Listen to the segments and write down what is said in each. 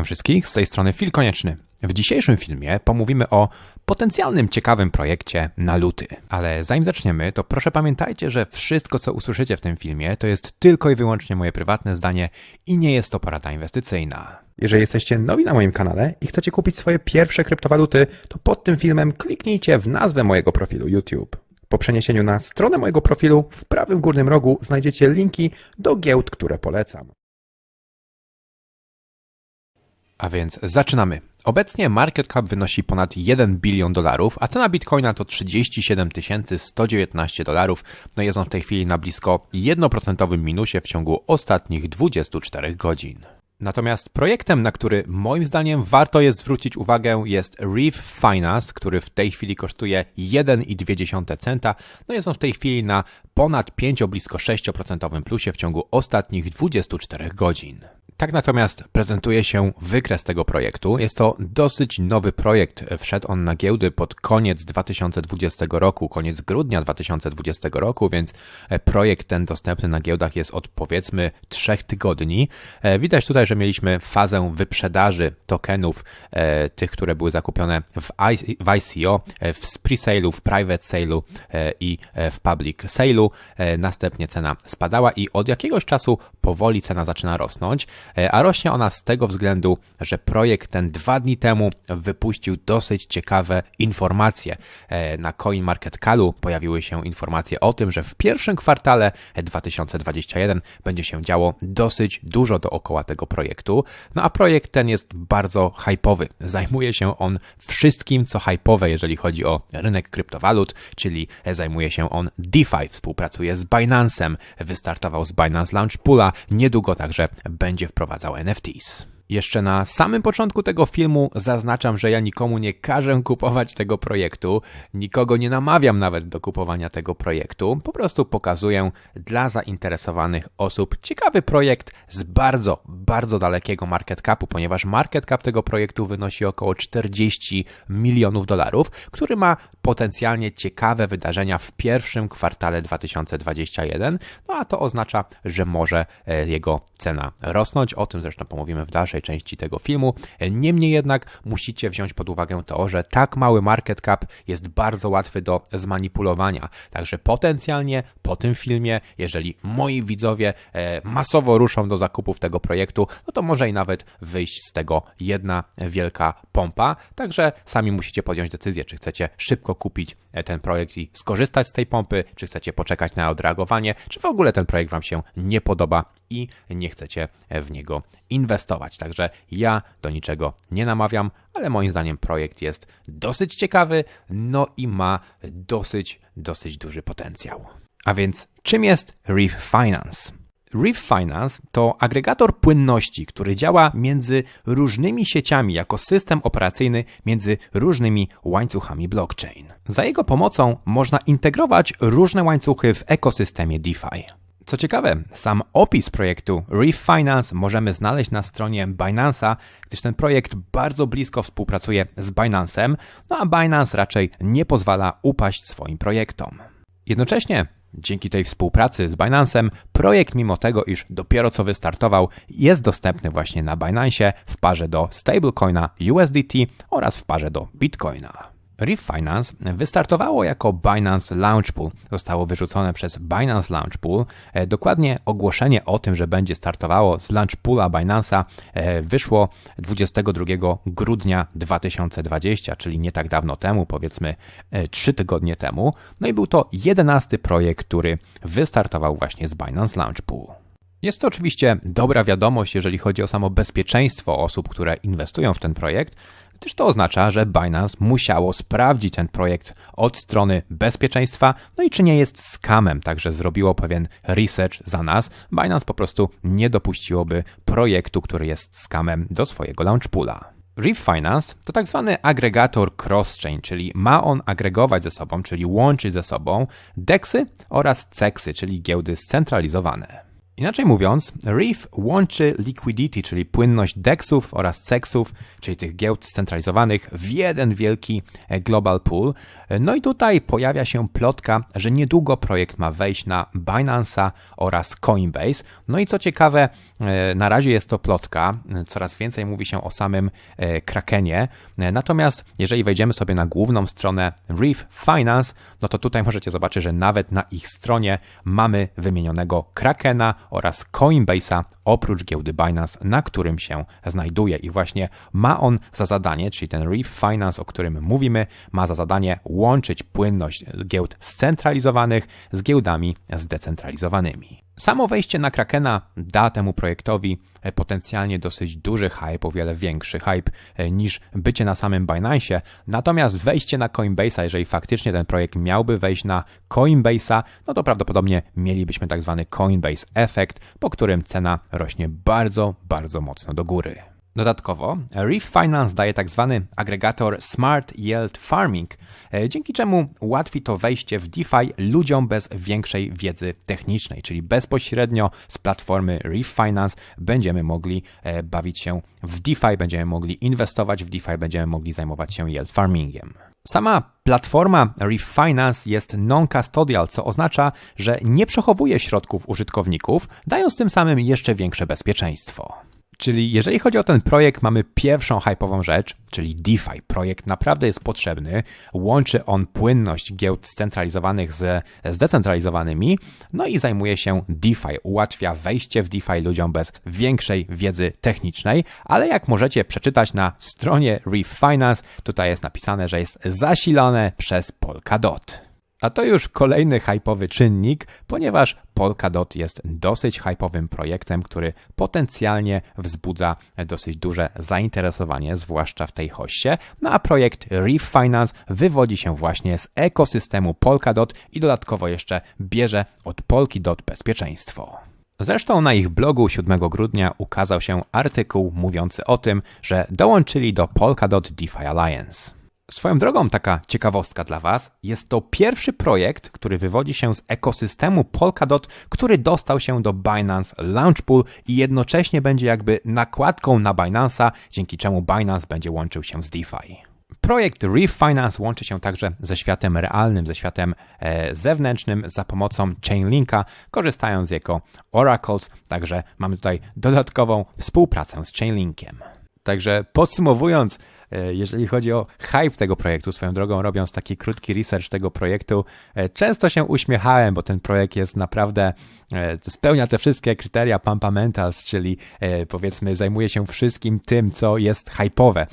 Witam wszystkich, z tej strony Fil Konieczny. W dzisiejszym filmie pomówimy o potencjalnym ciekawym projekcie na luty. Ale zanim zaczniemy, to proszę pamiętajcie, że wszystko co usłyszycie w tym filmie to jest tylko i wyłącznie moje prywatne zdanie i nie jest to porada inwestycyjna. Jeżeli jesteście nowi na moim kanale i chcecie kupić swoje pierwsze kryptowaluty, to pod tym filmem kliknijcie w nazwę mojego profilu YouTube. Po przeniesieniu na stronę mojego profilu w prawym górnym rogu znajdziecie linki do giełd, które polecam. A więc zaczynamy. Obecnie market cap wynosi ponad 1 bilion dolarów, a cena bitcoina to 37 119 dolarów. No jest on w tej chwili na blisko 1% minusie w ciągu ostatnich 24 godzin. Natomiast projektem, na który moim zdaniem warto jest zwrócić uwagę jest Reef Finance, który w tej chwili kosztuje 1,2 centa. No jest on w tej chwili na ponad 5, blisko 6% plusie w ciągu ostatnich 24 godzin. Tak natomiast prezentuje się wykres tego projektu. Jest to dosyć nowy projekt. Wszedł on na giełdy pod koniec 2020 roku, koniec grudnia 2020 roku, więc projekt ten dostępny na giełdach jest od powiedzmy trzech tygodni. E, widać tutaj, że mieliśmy fazę wyprzedaży tokenów, e, tych, które były zakupione w, ICO, e, w pre-sale'u, w private sale'u i w public sale'u. Następnie cena spadała i od jakiegoś czasu powoli cena zaczyna rosnąć. E, a rośnie ona z tego względu, że projekt ten dwa dni temu wypuścił dosyć ciekawe informacje. E, na CoinMarketCalu pojawiły się informacje o tym, że w pierwszym kwartale 2021 będzie się działo dosyć dużo dookoła tego projektu. No a projekt ten jest bardzo hype'owy. Zajmuje się on wszystkim, co hype'owe, jeżeli chodzi o rynek kryptowalut, czyli zajmuje się on DeFi, współpracuje z Binance'em, wystartował z Binance Launch Poola, niedługo także będzie w wprowadzał NFTs. Jeszcze na samym początku tego filmu zaznaczam, że ja nikomu nie każę kupować tego projektu, nikogo nie namawiam nawet do kupowania tego projektu, po prostu pokazuję dla zainteresowanych osób ciekawy projekt z bardzo, bardzo dalekiego market capu, ponieważ market cap tego projektu wynosi około 40 milionów dolarów, który ma potencjalnie ciekawe wydarzenia w pierwszym kwartale 2021, no a to oznacza, że może e, jego cena rosnąć, o tym zresztą pomówimy w dalszej części tego filmu. Niemniej jednak musicie wziąć pod uwagę to, że tak mały market cap jest bardzo łatwy do zmanipulowania. Także potencjalnie po tym filmie, jeżeli moi widzowie e, masowo ruszą do zakupów tego projektu, no to może i nawet wyjść z tego jedna wielka pompa. Także sami musicie podjąć decyzję, czy chcecie szybko kupić e, ten projekt i skorzystać z tej pompy, czy chcecie poczekać na odreagowanie, czy w ogóle ten projekt Wam się nie podoba i nie chcecie w niego inwestować. Także ja do niczego nie namawiam, ale moim zdaniem projekt jest dosyć ciekawy, no i ma dosyć, dosyć duży potencjał. A więc czym jest Reef Finance? Reef Finance to agregator płynności, który działa między różnymi sieciami jako system operacyjny między różnymi łańcuchami blockchain. Za jego pomocą można integrować różne łańcuchy w ekosystemie DeFi. Co ciekawe, sam opis projektu Reef Finance możemy znaleźć na stronie Binance'a, gdyż ten projekt bardzo blisko współpracuje z Binance'em, no a Binance raczej nie pozwala upaść swoim projektom. Jednocześnie Dzięki tej współpracy z Binance'em, projekt mimo tego, iż dopiero co wystartował, jest dostępny właśnie na Binance w parze do stablecoina USDT oraz w parze do Bitcoina. Reef Finance wystartowało jako Binance Launch Pool. Zostało wyrzucone przez Binance Launch Pool. E, dokładnie ogłoszenie o tym, że będzie startowało z Launch Poola Binance'a e, wyszło 22 grudnia 2020, czyli nie tak dawno temu, powiedzmy 3 e, tygodnie temu. No i był to jedenasty projekt, który wystartował właśnie z Binance Launch Pool. Jest to oczywiście dobra wiadomość, jeżeli chodzi o samo bezpieczeństwo osób, które inwestują w ten projekt, gdyż to oznacza, że Binance musiało sprawdzić ten projekt od strony bezpieczeństwa, no i czy nie jest skamem, także zrobiło pewien research za nas. Binance po prostu nie dopuściłoby projektu, który jest skamem do swojego launchpoola. Reef Finance to tak zwany agregator cross-chain, czyli ma on agregować ze sobą, czyli łączyć ze sobą DEXy oraz CEXy, czyli giełdy scentralizowane. Inaczej mówiąc, Reef łączy liquidity, czyli płynność DEXów oraz CEXów, czyli tych giełd scentralizowanych w jeden wielki e, global pool. No i tutaj pojawia się plotka, że niedługo projekt ma wejść na Binance'a oraz Coinbase. No i co ciekawe, e, na razie jest to plotka, coraz więcej mówi się o samym e, Krakenie. Natomiast jeżeli wejdziemy sobie na główną stronę Reef Finance, no to tutaj możecie zobaczyć, że nawet na ich stronie mamy wymienionego Krakena oraz Coinbase'a oprócz giełdy Binance, na którym się znajduje. I właśnie ma on za zadanie, czyli ten Reef Finance, o którym mówimy, ma za zadanie łączyć płynność giełd scentralizowanych z giełdami zdecentralizowanymi. Samo wejście na Krakena da temu projektowi e, potencjalnie dosyć duży hype, o wiele większy hype e, niż bycie na samym Binance. Natomiast wejście na Coinbase'a, jeżeli faktycznie ten projekt miałby wejść na Coinbase'a, no to prawdopodobnie mielibyśmy tak zwany Coinbase Effect, po którym cena rośnie bardzo, bardzo mocno do góry. Dodatkowo Reef Finance daje tak zwany agregator Smart Yield Farming, e, dzięki czemu ułatwi to wejście w DeFi ludziom bez większej wiedzy technicznej, czyli bezpośrednio z platformy Reef Finance będziemy mogli e, bawić się w DeFi, będziemy mogli inwestować w DeFi, będziemy mogli zajmować się yield farmingiem. Sama platforma Reef Finance jest non-custodial, co oznacza, że nie przechowuje środków użytkowników, dając tym samym jeszcze większe bezpieczeństwo. Czyli jeżeli chodzi o ten projekt, mamy pierwszą hypową rzecz, czyli DeFi. Projekt naprawdę jest potrzebny. Łączy on płynność giełd scentralizowanych z zdecentralizowanymi, no i zajmuje się DeFi. Ułatwia wejście w DeFi ludziom bez większej wiedzy technicznej, ale jak możecie przeczytać na stronie Reef Finance, tutaj jest napisane, że jest zasilane przez Polkadot. A to już kolejny hypowy czynnik, ponieważ Polkadot jest dosyć hypowym projektem, który potencjalnie wzbudza dosyć duże zainteresowanie, zwłaszcza w tej hoście. No a projekt Reef Finance wywodzi się właśnie z ekosystemu Polkadot i dodatkowo jeszcze bierze od Polkadot bezpieczeństwo. Zresztą na ich blogu 7 grudnia ukazał się artykuł mówiący o tym, że dołączyli do Polkadot DeFi Alliance. Swoją drogą, taka ciekawostka dla Was, jest to pierwszy projekt, który wywodzi się z ekosystemu Polkadot, który dostał się do Binance Launchpool i jednocześnie będzie jakby nakładką na Binance'a, dzięki czemu Binance będzie łączył się z DeFi. Projekt Reef Finance łączy się także ze światem realnym, ze światem e, zewnętrznym za pomocą Chainlinka, korzystając z jego Oracles, także mamy tutaj dodatkową współpracę z Chainlinkiem. Także podsumowując, jeżeli chodzi o hype tego projektu, swoją drogą robiąc taki krótki research tego projektu, e, często się uśmiechałem, bo ten projekt jest naprawdę, e, spełnia te wszystkie kryteria Pampamentals, czyli powiedzmy zajmuje się wszystkim tym, co jest hype'owe.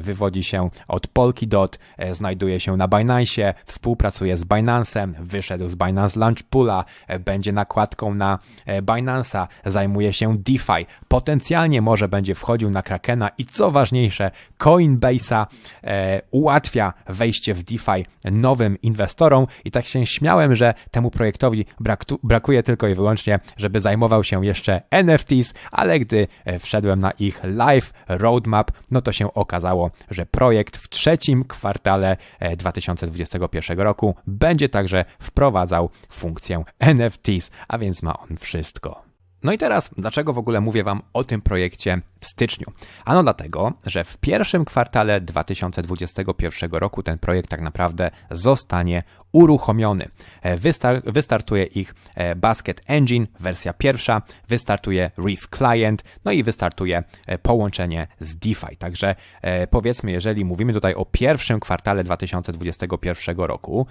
Wywodzi się od Polkadot, znajduje się na Binance, współpracuje z Binance'em, wyszedł z Binance Launch Poola, będzie nakładką na Binance'a, zajmuje się DeFi, potencjalnie może będzie wchodził na Krakena i co ważniejsze, Coin Coinbase'a e, ułatwia wejście w DeFi nowym inwestorom i tak się śmiałem, że temu projektowi brak, brakuje tylko i wyłącznie, żeby zajmował się jeszcze NFTs, ale gdy e, wszedłem na ich live roadmap, no to się okazało, że projekt w trzecim kwartale 2021 e, roku będzie także wprowadzał funkcję NFTs, a więc ma on wszystko. No i teraz, dlaczego w ogóle mówię Wam o tym projekcie w styczniu? Ano dlatego, że w pierwszym kwartale 2021 roku ten projekt tak naprawdę zostanie uruchomiony. E, wystar wystartuje ich e, Basket Engine, wersja pierwsza, wystartuje Reef Client, no i wystartuje e, połączenie z DeFi. Także powiedzmy, jeżeli mówimy tutaj o pierwszym kwartale 2021 roku,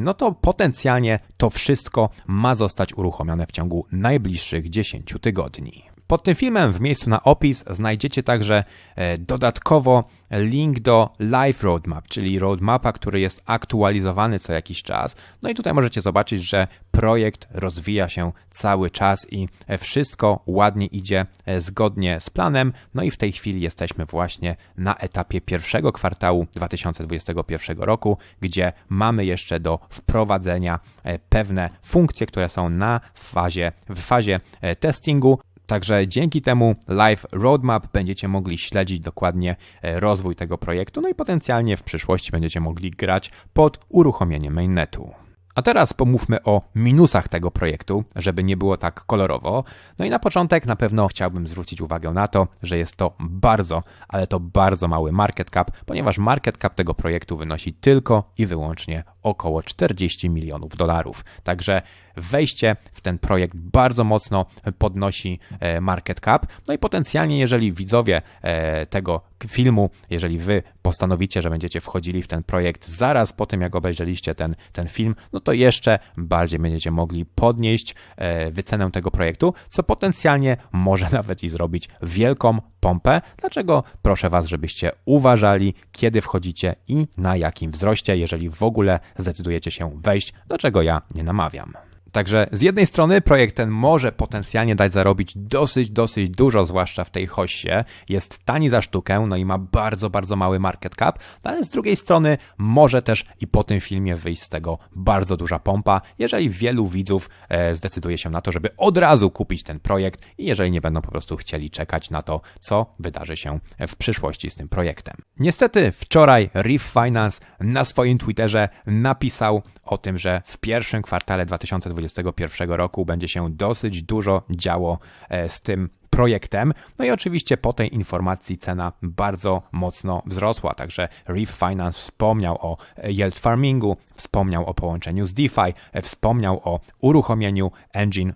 no to potencjalnie to wszystko ma zostać uruchomione w ciągu najbliższych 10 tygodni. Pod tym filmem w miejscu na opis znajdziecie także e, dodatkowo link do Live Roadmap, czyli roadmapa, który jest aktualizowany co jakiś czas. No i tutaj możecie zobaczyć, że projekt rozwija się cały czas i e, wszystko ładnie idzie e, zgodnie z planem. No i w tej chwili jesteśmy właśnie na etapie pierwszego kwartału 2021 roku, gdzie mamy jeszcze do wprowadzenia pewne funkcje, które są na fazie, w fazie testingu. Także dzięki temu Live Roadmap będziecie mogli śledzić dokładnie e, rozwój tego projektu, no i potencjalnie w przyszłości będziecie mogli grać pod uruchomieniem mainnetu. A teraz pomówmy o minusach tego projektu, żeby nie było tak kolorowo. No i na początek na pewno chciałbym zwrócić uwagę na to, że jest to bardzo, ale to bardzo mały market cap, ponieważ market cap tego projektu wynosi tylko i wyłącznie około 40 milionów dolarów. Także wejście w ten projekt bardzo mocno podnosi e, market cap. No i potencjalnie, jeżeli widzowie e, tego filmu, jeżeli wy postanowicie, że będziecie wchodzili w ten projekt zaraz po tym, jak obejrzeliście ten, ten film, no to jeszcze bardziej będziecie mogli podnieść e, wycenę tego projektu, co potencjalnie może nawet i zrobić wielką pompę. Dlaczego proszę Was, żebyście uważali, kiedy wchodzicie i na jakim wzroście, jeżeli w ogóle zdecydujecie się wejść, do czego ja nie namawiam. Także z jednej strony projekt ten może potencjalnie dać zarobić dosyć, dosyć dużo, zwłaszcza w tej hoście. Jest tani za sztukę, no i ma bardzo, bardzo mały market cap, no ale z drugiej strony może też i po tym filmie wyjść z tego bardzo duża pompa, jeżeli wielu widzów e, zdecyduje się na to, żeby od razu kupić ten projekt i jeżeli nie będą po prostu chcieli czekać na to, co wydarzy się w przyszłości z tym projektem. Niestety wczoraj Reef Finance na swoim Twitterze napisał o tym, że w pierwszym kwartale 2020 2021 roku będzie się dosyć dużo działo e, z tym projektem. No i oczywiście po tej informacji cena bardzo mocno wzrosła, także Reef Finance wspomniał o yield farmingu, wspomniał o połączeniu z DeFi, e, wspomniał o uruchomieniu engine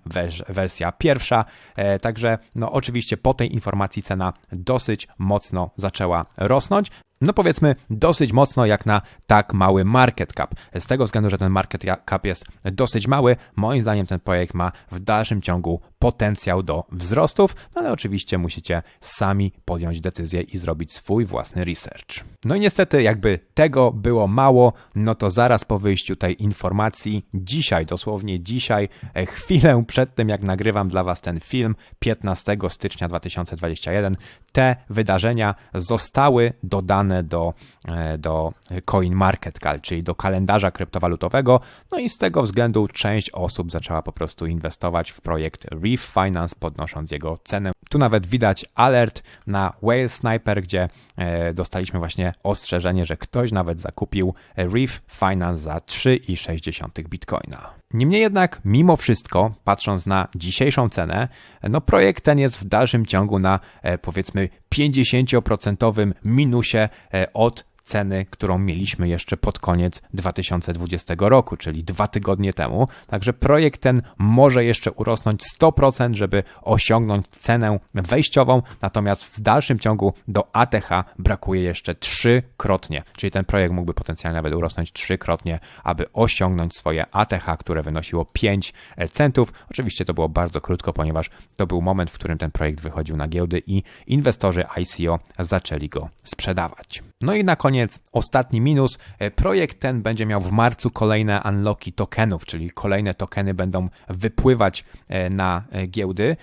wersja pierwsza, e, także no oczywiście po tej informacji cena dosyć mocno zaczęła rosnąć. No powiedzmy dosyć mocno jak na tak mały market cap. Z tego względu, że ten market cap jest dosyć mały, moim zdaniem ten projekt ma w dalszym ciągu potencjał do wzrostów, no ale oczywiście musicie sami podjąć decyzję i zrobić swój własny research. No i niestety jakby tego było mało, no to zaraz po wyjściu tej informacji, dzisiaj, dosłownie dzisiaj, e, chwilę przed tym jak nagrywam dla Was ten film, 15 stycznia 2021, te wydarzenia zostały dodane do, e, do CoinMarketCal, czyli do kalendarza kryptowalutowego, no i z tego względu część osób zaczęła po prostu inwestować w projekt Reef Finance, podnosząc jego cenę. Tu nawet widać alert na Whale Sniper, gdzie e, dostaliśmy właśnie ostrzeżenie, że ktoś nawet zakupił Reef Finance za 3,6 bitcoina. Niemniej jednak, mimo wszystko, patrząc na dzisiejszą cenę, no projekt ten jest w dalszym ciągu na e, powiedzmy 50% minusie e, od ceny, którą mieliśmy jeszcze pod koniec 2020 roku, czyli dwa tygodnie temu. Także projekt ten może jeszcze urosnąć 100%, żeby osiągnąć cenę wejściową, natomiast w dalszym ciągu do ATH brakuje jeszcze trzykrotnie, czyli ten projekt mógłby potencjalnie nawet urosnąć trzykrotnie, aby osiągnąć swoje ATH, które wynosiło 5 centów. Oczywiście to było bardzo krótko, ponieważ to był moment, w którym ten projekt wychodził na giełdy i inwestorzy ICO zaczęli go sprzedawać. No i na koniec ostatni minus. E, projekt ten będzie miał w marcu kolejne unlocki tokenów, czyli kolejne tokeny będą wypływać e, na e, giełdy.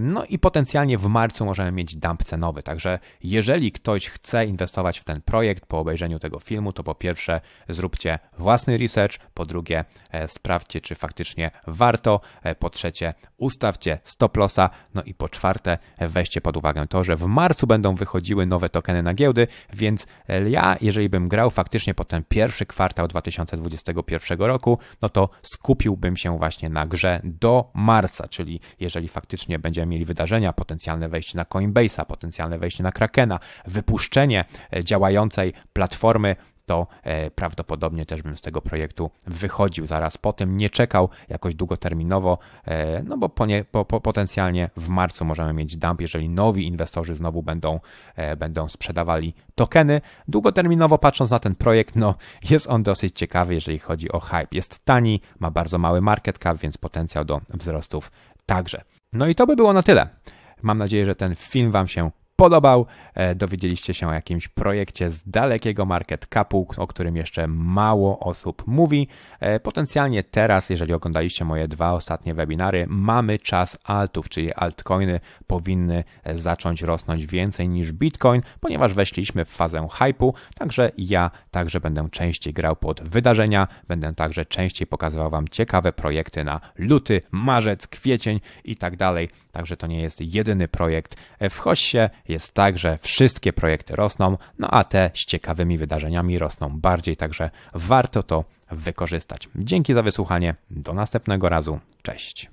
No i potencjalnie w marcu możemy mieć dump cenowy. Także jeżeli ktoś chce inwestować w ten projekt po obejrzeniu tego filmu, to po pierwsze zróbcie własny research, po drugie sprawdźcie, czy faktycznie warto, po trzecie ustawcie stop lossa, no i po czwarte weźcie pod uwagę to, że w marcu będą wychodziły nowe tokeny na giełdy, więc ja, jeżeli bym grał faktycznie po ten pierwszy kwartał 2021 roku, no to skupiłbym się właśnie na grze do marca, czyli jeżeli faktycznie będziemy mieli wydarzenia, potencjalne wejście na Coinbase'a, potencjalne wejście na Krakena, wypuszczenie e, działającej platformy to e, prawdopodobnie też bym z tego projektu wychodził zaraz po tym, nie czekał jakoś długoterminowo, e, no bo po nie, po, po potencjalnie w marcu możemy mieć dump, jeżeli nowi inwestorzy znowu będą, będą sprzedawali tokeny. Długoterminowo patrząc na ten projekt, no jest on dosyć ciekawy, jeżeli chodzi o hype. Jest tani, ma bardzo mały market cap, więc potencjał do wzrostów także. No i to by było na tyle. Mam nadzieję, że ten film Wam się podobał. E, dowiedzieliście się o jakimś projekcie z dalekiego market capu, o którym jeszcze mało osób mówi. E, potencjalnie teraz, jeżeli oglądaliście moje dwa ostatnie webinary, mamy czas altów, czyli altcoiny powinny e, zacząć rosnąć więcej niż Bitcoin, ponieważ weszliśmy w fazę hype'u, także ja także będę częściej grał pod wydarzenia, będę także częściej pokazywał Wam ciekawe projekty na luty, marzec, kwiecień i tak dalej. Także to nie jest jedyny projekt w Hoście, jest tak, że wszystkie projekty rosną, no a te z ciekawymi wydarzeniami rosną bardziej, także warto to wykorzystać. Dzięki za wysłuchanie. Do następnego razu. Cześć.